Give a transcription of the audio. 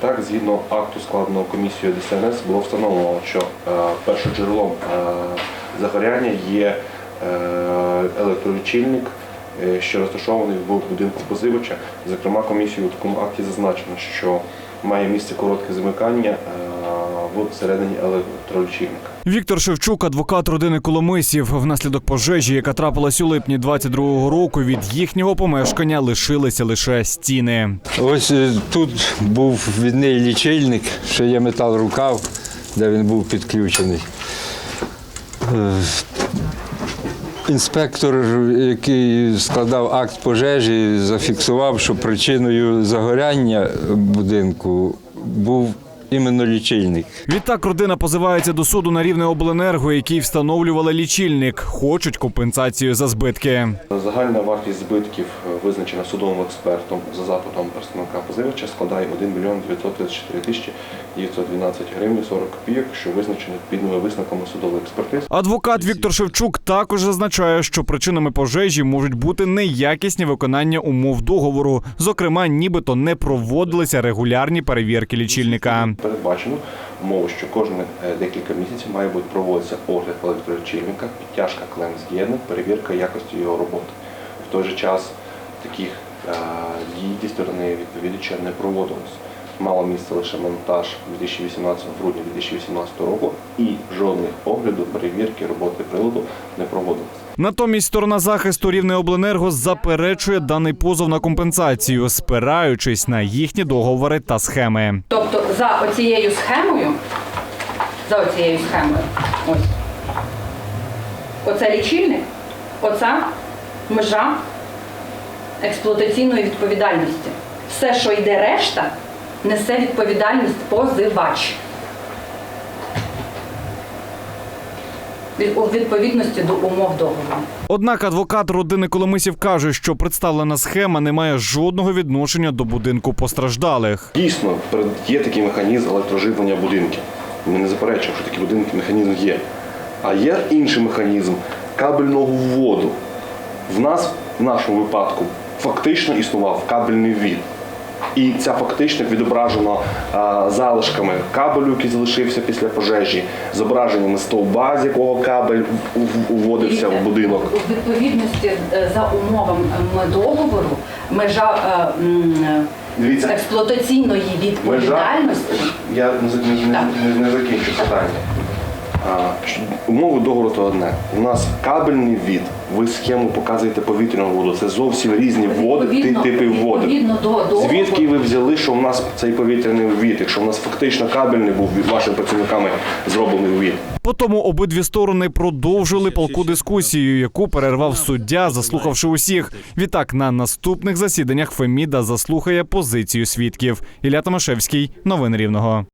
Так, згідно акту складеного комісією ДСНС було встановлено, що е, першоджерелом е, загоряння є е, електролічильник, що розташований в будинку позивача. Зокрема, комісією у такому акті зазначено, що має місце коротке замикання всередині електролічильника. Віктор Шевчук, адвокат родини Коломисів, внаслідок пожежі, яка трапилась у липні 22-го року, від їхнього помешкання лишилися лише стіни. Ось е, тут був відний лічильник, ще є метал-рукав, де він був підключений. Е, Інспектор, який складав акт пожежі, зафіксував, що причиною загоряння будинку був іменно лічильник. Відтак родина позивається до суду на рівне обленерго, який встановлювали лічильник. Хочуть компенсацію за збитки. Загальна вартість збитків, е, визначена судовим експертом за запитом представника позивача, складає 1 мільйон 934 тисячі 912 гривень 40 копійок, що визначено відповідними висновками судової експертизи. Адвокат Віктор Шевчук також зазначає, що причинами пожежі можуть бути неякісні виконання умов договору. Зокрема, нібито не проводилися регулярні перевірки лічильника. Передбачено умови, що кожні е, декілька місяців має бути проводитися огляд електролічильника, підтяжка клем з'єднань, перевірка якості його роботи. В той же час таких е, дій зі сторони відповідача не проводилось. Мало місце лише монтаж 2018 в грудні 2018 року і жодних оглядів, перевірки роботи приладу не проводилось. Натомість сторона захисту рівне обленерго заперечує даний позов на компенсацію, спираючись на їхні договори та схеми. За оцією схемою, за оцією схемою, ось, оце лічильник, оця межа експлуатаційної відповідальності. Все, що йде решта, несе відповідальність позивач. У відповідності до умов договору. Однак адвокат родини Коломисів каже, що представлена схема не має жодного відношення до будинку постраждалих. Дійсно, є такий механізм електроживлення будинків. Ми не заперечуємо, що такий будинок механізм є. А є інший механізм кабельного вводу. В нас, в нашому випадку, фактично існував кабельний ввід. І ця фактично відображена залишками кабелю, який залишився після пожежі, зображеннями стовба, з якого кабель в- в- будинок. У відповідності е, за умовами договору межа е, експлуатаційної Межа, я не, не, не, не закінчу питання. Умови договору то одне. У нас кабельний ввід. Ви схему показуєте повітряну воду. Це зовсім різні води, ти- типи води. Звідки ви взяли, що у нас цей повітряний ввід, якщо у нас фактично кабельний був від вашими працівниками зроблений ввід? Потому обидві сторони продовжили палку дискусію, яку перервав суддя, заслухавши усіх. Відтак на наступних засіданнях Феміда заслухає позицію свідків. Ілля Томашевський, новини Рівного.